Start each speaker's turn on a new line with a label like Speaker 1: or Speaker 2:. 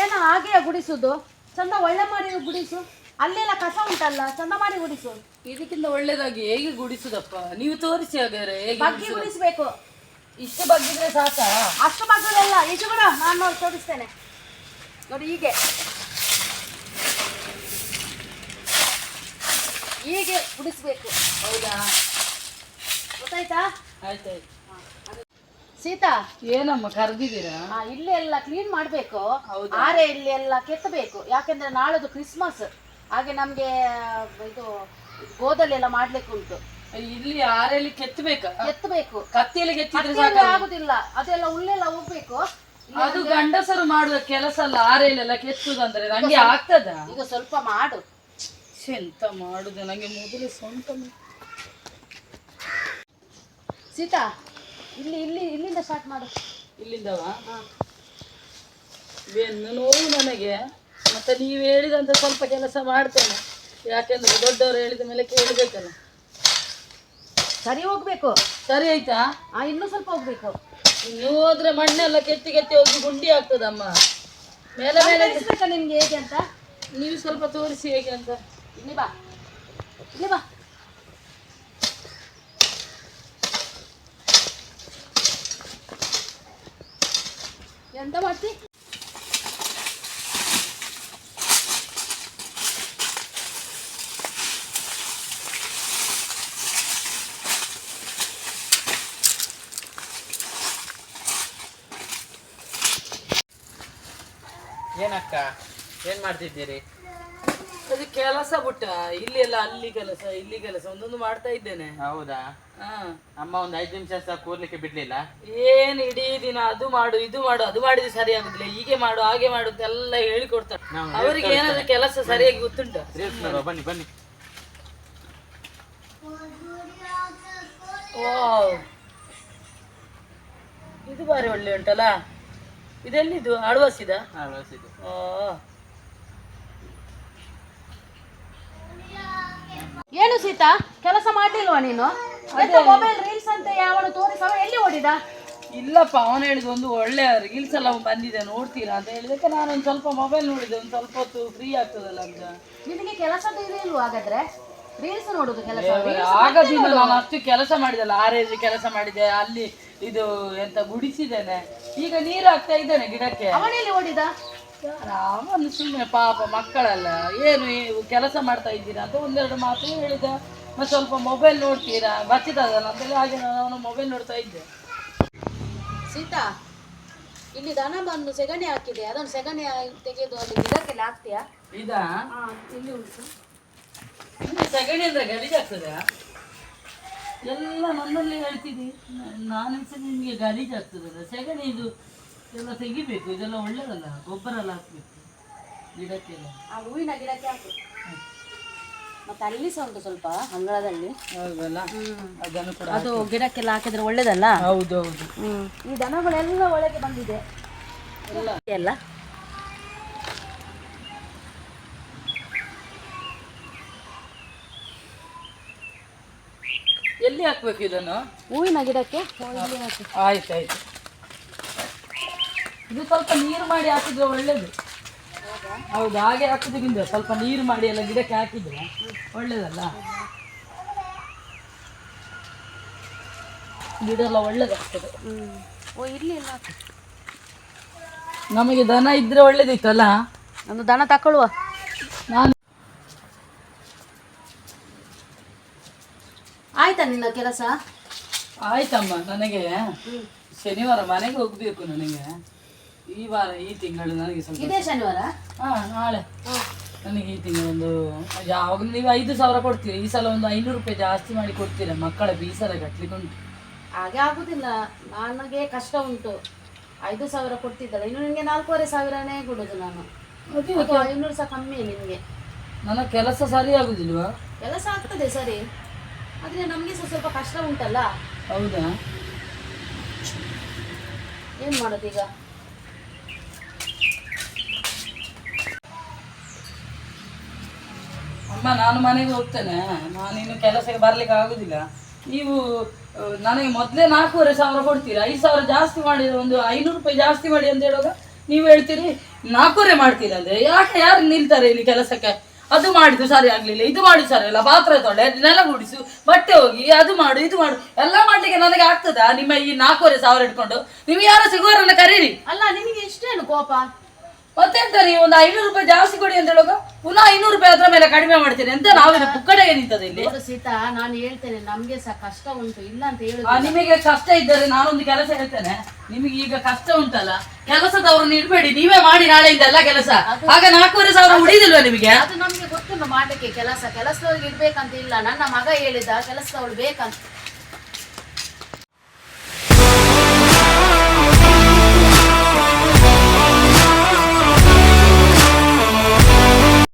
Speaker 1: ಏನ್ ಹಾಗೆ ಗುಡಿಸುದು? ಚಂದ ಒಳ್ಳೆ ಮಾಡಿ ಗುಡಿಸು. ಅಲ್ಲೆಲ್ಲ ಕಸ ಉಂಟಲ್ಲ ಚಂದ ಮಾಡಿ ಗುಡಿಸು.
Speaker 2: ಇದಕ್ಕಿಂತ ಒಳ್ಳೇದಾಗಿ ಹೇಗೆ ಗುಡಿಸುದಪ್ಪ? ನೀವು ತೋರಿಸಿ ಹಾಗಾದ್ರೆ ಹೇಗೆ
Speaker 1: ಬಗ್ಗಿ
Speaker 2: ಗುಡಿಸುದು?
Speaker 1: ಗುಡಿಸ್ಬೇಕು.
Speaker 2: ಇಷ್ಟು ಬಗ್ಗಿದ್ರೆ ಸಾಕ?
Speaker 1: ಅಷ್ಟು ಬಗ್ಗದಲ್ಲ ಇದು ಕೂಡ ನಾನು ನೋಡಿ ತೋರಿಸ್ತೇನೆ. ನೋಡಿ ಹೀಗೆ. ಹೀಗೆ ಗುಡಿಸ್ಬೇಕು.
Speaker 2: ಹೌದಾ?
Speaker 1: ಗೊತ್ತಾಯ್ತಾ?
Speaker 2: ಆಯ್ತಾಯ್ತು.
Speaker 1: ಸೀತಾ?
Speaker 2: ಏನಮ್ಮ ಕರೆದಿದ್ದೀರಾ?
Speaker 1: ಇಲ್ಲಿ ಎಲ್ಲ ಕ್ಲೀನ್ ಮಾಡಬೇಕು? ಆರೆ ಇಲ್ಲಿ ಎಲ್ಲ ಕೆತ್ತಬೇಕು. ಯಾಕೆಂದ್ರೆ ನಾಳೆದು ಕ್ರಿಸ್ಮಸ್ ಹಾಗೆ ನಮ್ಗೆ ಇದು ಗೋದಲೆಲ್ಲ ಮಾಡ್ಲಿಕ್ಕೆ ಉಂಟು.
Speaker 2: ಇಲ್ಲಿ ಆರೆಯಲ್ಲಿ ಕೆತ್ತಬೇಕು?
Speaker 1: ಕೆತ್ತಬೇಕು.
Speaker 2: ಕತ್ತಿಯಲ್ಲಿ ಕೆತ್ತಿದ್ರೆ
Speaker 1: ಆಗುದಿಲ್ಲ. ಅದೆಲ್ಲ ಉಳ್ಳೆಲ್ಲ ಹೋಗ್ಬೇಕು
Speaker 2: ಅದು ಗಂಡಸರು ಮಾಡುವ ಕೆಲಸ ಅಲ್ಲ ಆರೆಯಲ್ಲೆಲ್ಲ ಕೆತ್ತುದಂದ್ರೆ. ನಂಗೆ ಆಗ್ತದ?
Speaker 1: ಈಗ ಸ್ವಲ್ಪ ಮಾಡು.
Speaker 2: ಎಂತ ಮಾಡುದು? ನಂಗೆ ಮೊದಲು ಸ್ವಂತ
Speaker 1: ಸೀತಾ? ಇಲ್ಲಿ ಇಲ್ಲಿ ಇಲ್ಲಿಂದ ಸ್ಟಾರ್ಟ್ ಮಾಡು.
Speaker 2: ಇಲ್ಲಿಂದವ?
Speaker 1: ಹಾ.
Speaker 2: ಬೆನ್ನು ನೋವು ನನಗೆ. ಮತ್ತೆ ನೀವು ಹೇಳಿದಂತ ಸ್ವಲ್ಪ ಕೆಲಸ ಮಾಡ್ತೇನೆ. ಯಾಕೆಂದ್ರೆ ದೊಡ್ಡವರು ಹೇಳಿದ ಮೇಲೆ ಕೇಳಬೇಕಲ್ಲ.
Speaker 1: ಸರಿ ಹೋಗ್ಬೇಕು.
Speaker 2: ಸರಿ ಆಯ್ತಾ?
Speaker 1: ಆ ಇನ್ನೂ ಸ್ವಲ್ಪ ಹೋಗ್ಬೇಕು.
Speaker 2: ಇನ್ನು ಹೋದ್ರೆ ಮಣ್ಣೆಲ್ಲ ಕೆತ್ತಿ ಕೆತ್ತಿ ಹೋಗಿ ಗುಂಡಿ ಆಗ್ತದಮ್ಮ. ಮೇಲೆ ಮೇಲೆ
Speaker 1: ನಿಮ್ಗೆ ಹೇಗೆ ಅಂತ?
Speaker 2: ನೀವು ಸ್ವಲ್ಪ ತೋರಿಸಿ ಹೇಗೆ ಅಂತ.
Speaker 1: ಇಲ್ಲಿ ಬಾ. ಇಲ್ಲಿ ಬಾ. ಎಂತ ಮಾಡ್ತಿ?
Speaker 3: ಏನಕ್ಕ ಏನ್ ಮಾಡ್ತಿದ್ದೀರಿ?
Speaker 2: ಅದು ಕೆಲಸ ಬಿಟ್ಟ ಇಲ್ಲಿ ಎಲ್ಲ ಅಲ್ಲಿ ಕೆಲಸ ಇಲ್ಲಿ ಕೆಲಸ ಒಂದೊಂದು ಮಾಡ್ತಾ ಇದ್ದೇನೆ.
Speaker 3: ಹೌದಾ?
Speaker 2: ಹಾ.
Speaker 3: ಅಮ್ಮ ಒಂದ್ ಐದು ನಿಮಿಷ ಸಹ ಕೂರ್ಲಿಕ್ಕೆ ಬಿಡ್ಲಿಲ್ಲ?
Speaker 2: ಏನ್ ಇಡೀ ದಿನ ಅದು ಮಾಡು ಇದು ಮಾಡು ಅದು ಮಾಡಿದ್ರೆ ಸರಿ ಆಗುದಿಲ್ಲ ಹೀಗೆ ಮಾಡು ಹಾಗೆ ಮಾಡು ಅಂತ ಎಲ್ಲ ಹೇಳಿಕೊಡ್ತಾರೆ.
Speaker 3: ಕೊಡ್ತಾರೆ
Speaker 2: ಅವರಿಗೆ ಏನಾದ್ರು ಕೆಲಸ ಸರಿಯಾಗಿ ಗೊತ್ತುಂಟ?
Speaker 3: ಬನ್ನಿ ಬನ್ನಿ.
Speaker 2: ಓ. ಇದು ಬಾರಿ ಒಳ್ಳೆ ಉಂಟಲ್ಲ ಇದೆಲ್ಲಿದು? ಅಳ್ವಾಸಿದ
Speaker 3: ಹಾ, ಬಳಸಿದ್ದು.
Speaker 1: ಏನು ಸೀತಾ? ಕೆಲಸ ಮಾಡ್ಲಿಲ್ವಾ ನೀನು? ಮೊಬೈಲ್ ರೀಲ್ಸ್ ಅಂತ ಯಾವನು ತೋರಿಸವ ಎಲ್ಲಿ ಓಡಿದ?
Speaker 2: ಇಲ್ಲಪ್ಪ ಅವನು ಹೇಳಿದ ಒಂದು ಒಳ್ಳೆ ರೀಲ್ಸ್ ಎಲ್ಲ ಬಂದಿದೆ ನೋಡ್ತೀರಾ ಅಂತ ಹೇಳಿದಕ್ಕೆ ನಾನು ಒಂದು ಸ್ವಲ್ಪ ಮೊಬೈಲ್ ನೋಡಿದೆ ಒಂದು ಸ್ವಲ್ಪ ಹೊತ್ತು ಫ್ರೀ ಆಗ್ತದಲ್ಲ ಅಂತ.
Speaker 1: ನಿನಗೆ ಕೆಲಸ ಇಲ್ವಾ ಹಾಗಾದ್ರೆ? ರೀಲ್ಸ್ ನೋಡುದು ಕೆಲಸ
Speaker 2: ಆಗದಿಂದ ನಾನು ಅಷ್ಟು ಕೆಲಸ ಮಾಡಿದಲ್ಲ ಆರೇಜ್ ಕೆಲಸ ಮಾಡಿದೆ ಅಲ್ಲಿ ಇದು ಎಂತ ಗುಡಿಸಿದ್ದೇನೆ. ಈಗ ನೀರು ಹಾಕ್ತಾ ಇದ್ದೇನೆ ಗಿಡಕ್ಕೆ.
Speaker 1: ಅವನೆಲ್ಲಿ ಓಡಿದ?
Speaker 2: ಅವನು ಸುಮ್ಮನೆ ಪಾಪ ಮಕ್ಕಳಲ್ಲ. ಏನು ನೀವು ಕೆಲಸ ಮಾಡ್ತಾ ಇದ್ದೀರಾ? ಅಂತ ಒಂದೆರಡು ಮಾತು ಹೇಳಿದ. ಮತ್ತೆ ಸ್ವಲ್ಪ ಮೊಬೈಲ್ ನೋಡ್ತೀರಾ? ಬಚ್ಚಿದಲ್ಲ ಅಂತೇಳಿ ಹಾಗೆ ನಾನು ಅವನು ಮೊಬೈಲ್ ನೋಡ್ತಾ ಇದ್ದೆ.
Speaker 1: ಸೀತಾ ಇಲ್ಲಿ ದನ ಬಂದು ಸೆಗಣಿ ಹಾಕಿದೆ. ಅದನ್ನು ಸೆಗಣಿ ತೆಗೆದು ಅಲ್ಲಿ ಗಿಡಕ್ಕೆಲ್ಲ ಹಾಕ್ತೀಯಾ?
Speaker 2: ಇದಾ?
Speaker 1: ಇಲ್ಲಿ ಉಂಟು.
Speaker 2: ಸೆಗಣಿ ಅಂದರೆ ಗಲೀಜಾಗ್ತದೆ ಎಲ್ಲ ನನ್ನಲ್ಲಿ ಹೇಳ್ತಿದ್ದಿ ನಾನು ಸಹ ನಿಮಗೆ ಗಲೀಜಾಗ್ತದೆ ಸೆಗಣಿ ಇದು ಎಲ್ಲ ತೆಗಿಬೇಕು ಇದೆಲ್ಲ ಒಳ್ಳೇದಲ್ಲ ಗೊಬ್ಬರ ಎಲ್ಲ ಹಾಕ್ಬೇಕು ಗಿಡಕ್ಕೆಲ್ಲ.
Speaker 1: ಆ ಹೂವಿನ ಗಿಡಕ್ಕೆ ಹಾಕು. ಮತ್ತೆ ಅಲ್ಲಿ ಸಹ ಉಂಟು ಸ್ವಲ್ಪ ಅಂಗಳದಲ್ಲಿ.
Speaker 2: ಹೌದಲ್ಲ? ಅದನ್ನು ಕೂಡ
Speaker 1: ಅದು ಗಿಡಕ್ಕೆಲ್ಲ ಹಾಕಿದ್ರೆ ಒಳ್ಳೇದಲ್ಲ?
Speaker 2: ಹೌದೌದು.
Speaker 1: ಹ್ಮ್. ಈ ದನಗಳೆಲ್ಲ ಒಳಗೆ ಬಂದಿದೆ.
Speaker 2: ಎಲ್ಲ.
Speaker 1: ಎಲ್ಲ.
Speaker 2: ಎಲ್ಲಿ ಹಾಕ್ಬೇಕು ಇದನ್ನು?
Speaker 1: ಹೂವಿನ ಗಿಡಕ್ಕೆ? ಆಯ್ತು ಹಾಕು.
Speaker 2: ಇದು ಸ್ವಲ್ಪ ನೀರು ಮಾಡಿ ಹಾಕಿದ್ರೆ ಒಳ್ಳೇದು. ಹೌದು ಹಾಗೆ ಹಾಕುದಕ್ಕಿಂತ ಸ್ವಲ್ಪ ನೀರು ಮಾಡಿ ಎಲ್ಲ ಗಿಡಕ್ಕೆ ಹಾಕಿದ್ರೆ ಒಳ್ಳೇದಲ್ಲ? ಗಿಡ ಎಲ್ಲ ಒಳ್ಳೇದಾಗ್ತದೆ
Speaker 1: ಓ
Speaker 2: ನಮಗೆ ದನ ಇದ್ರೆ ಒಳ್ಳೇದಿತ್ತಲ್ಲ?
Speaker 1: ಒಂದು ದನ ತಕೊಳ್ಳುವ.
Speaker 2: ನಾನು
Speaker 1: ಆಯ್ತಾ ನಿನ್ನ ಕೆಲಸ?
Speaker 2: ಆಯ್ತಮ್ಮ ನನಗೆ ಶನಿವಾರ ಮನೆಗೆ ಹೋಗ್ಬೇಕು ನನಗೆ. ಈ ವಾರ ಈ ತಿಂಗಳು ನನಗೆ ಸ್ವಲ್ಪ
Speaker 1: ಇದೇ ಶನಿವಾರ?
Speaker 2: ಹಾ ನಾಳೆ. ನನಗೆ ಈ ತಿಂಗಳು ಒಂದು ಯಾವಾಗ ನೀವು ಐದು ಸಾವಿರ ಕೊಡ್ತೀರಿ. ಈ ಸಲ ಒಂದು ಐನೂರು ರೂಪಾಯಿ ಜಾಸ್ತಿ ಮಾಡಿ ಕೊಡ್ತೀರಾ. ಮಕ್ಕಳ ಬೀಸರ ಕಟ್ಲಿಕ್ಕೆ ಉಂಟು.
Speaker 1: ಹಾಗೆ ಆಗುದಿಲ್ಲ. ನನಗೆ ಕಷ್ಟ ಉಂಟು. ಐದು ಸಾವಿರ ಕೊಡ್ತಿದ್ದಲ್ಲ ಇನ್ನು ನಿಮಗೆ ನಾಲ್ಕೂವರೆ ಸಾವಿರನೇ ಕೊಡೋದು ನಾನು. ಐನೂರು ಸಹ ಕಮ್ಮಿ ನಿನಗೆ.
Speaker 2: ನನ್ನ ಕೆಲಸ ಸರಿ ಆಗುದಿಲ್ವಾ
Speaker 1: ಕೆಲಸ ಆಗ್ತದೆ ಸರಿ. ಆದರೆ ನಮಗೆ ಸಹ ಸ್ವಲ್ಪ ಕಷ್ಟ ಉಂಟಲ್ಲ.
Speaker 2: ಹೌದಾ?
Speaker 1: ಏನು ಮಾಡೋದೀಗ
Speaker 2: ಅಮ್ಮ, ನಾನು ಮನೆಗೆ ಹೋಗ್ತೇನೆ. ನಾನಿನ್ನು ಕೆಲಸಕ್ಕೆ ಬರ್ಲಿಕ್ಕೆ ಆಗುದಿಲ್ಲ. ನೀವು ನನಗೆ ಮೊದಲೇ ನಾಲ್ಕೂವರೆ ಸಾವಿರ ಕೊಡ್ತೀರಾ? ಐದು ಸಾವಿರ ಜಾಸ್ತಿ ಮಾಡಿ ಒಂದು ಐನೂರು ರೂಪಾಯಿ ಜಾಸ್ತಿ ಮಾಡಿ ಅಂತ ಹೇಳುವಾಗ ನೀವು ಹೇಳ್ತೀರಿ, ನಾಲ್ಕೂವರೆ ಮಾಡ್ತೀರಿ ಅಂದ್ರೆ? ಯಾಕೆ ಯಾರು ನಿಲ್ತಾರೆ ಇಲ್ಲಿ ಕೆಲಸಕ್ಕೆ? ಅದು ಮಾಡಿದ್ದು ಸರಿ ಆಗ್ಲಿಲ್ಲ, ಇದು ಮಾಡಿ ಸರಿ ಇಲ್ಲ, ಪಾತ್ರ ತೊಳೆ, ನೆಲ ಗುಡಿಸು, ಬಟ್ಟೆ ಹೋಗಿ ಅದು ಮಾಡು, ಇದು ಮಾಡು, ಎಲ್ಲ ಮಾಡ್ಲಿಕ್ಕೆ ನನಗೆ ಆಗ್ತದಾ? ನಿಮ್ಮ ಈ ನಾಲ್ಕೂವರೆ ಸಾವಿರ ಇಟ್ಕೊಂಡು, ನೀವು ಯಾರು ಸಿಗುವರನ್ನ ಕರೀರಿ?
Speaker 1: ಅಲ್ಲ, ನಿಮಗೆ ಇಷ್ಟೇನು ಕೋಪ?
Speaker 2: ಮತ್ತೆಂತ ನೀವು ಒಂದು ಐನೂರು ರೂಪಾಯಿ ಜಾಸ್ತಿ ಕೊಡಿ ಅಂತ ಹೇಳುವಾಗ ಪುನಃ ಐನೂರು ರೂಪಾಯಿ ಅದರ ಮೇಲೆ ಕಡಿಮೆ ಮಾಡ್ತೀನಿ ಅಂತ ನಾವಿನ ಪುಕ್ಕಡೆಗೆ ನಿಂತದೆ ಇಲ್ಲಿ?
Speaker 1: ನೋಡು ಸೀತಾ ನಾನು ಹೇಳ್ತೇನೆ ನಮಗೆ ಸಹ ಕಷ್ಟ ಉಂಟು ಇಲ್ಲ ಅಂತ
Speaker 2: ಹೇಳಿ ನಿಮಗೆ ಕಷ್ಟ ಇದ್ದರೆ ನಾನೊಂದು ಕೆಲಸ ಹೇಳ್ತೇನೆ. ನಿಮಗೆ ಈಗ ಕಷ್ಟ ಉಂಟಲ್ಲ ಕೆಲಸದವ್ರನ್ನ ಇಡಬೇಡಿ ನೀವೇ ಮಾಡಿ ನಾಳೆಯಿಂದ ಎಲ್ಲ ಕೆಲಸ. ಆಗ ನಾಲ್ಕೂವರೆ ಸಾವಿರ ಉಳಿದಿಲ್ವಾ ನಿಮಗೆ?
Speaker 1: ಅದು ನಮ್ಗೆ ಗೊತ್ತುಂಟು ಮಾಡ್ಲಿಕ್ಕೆ ಕೆಲಸ ಕೆಲಸದವ್ರಿಗೆ ಇಡ್ಬೇಕಂತ ಇಲ್ಲ. ನನ್ನ ಮಗ ಹೇಳಿದ ಕೆಲಸದವ್ರು ಬೇಕಂತ.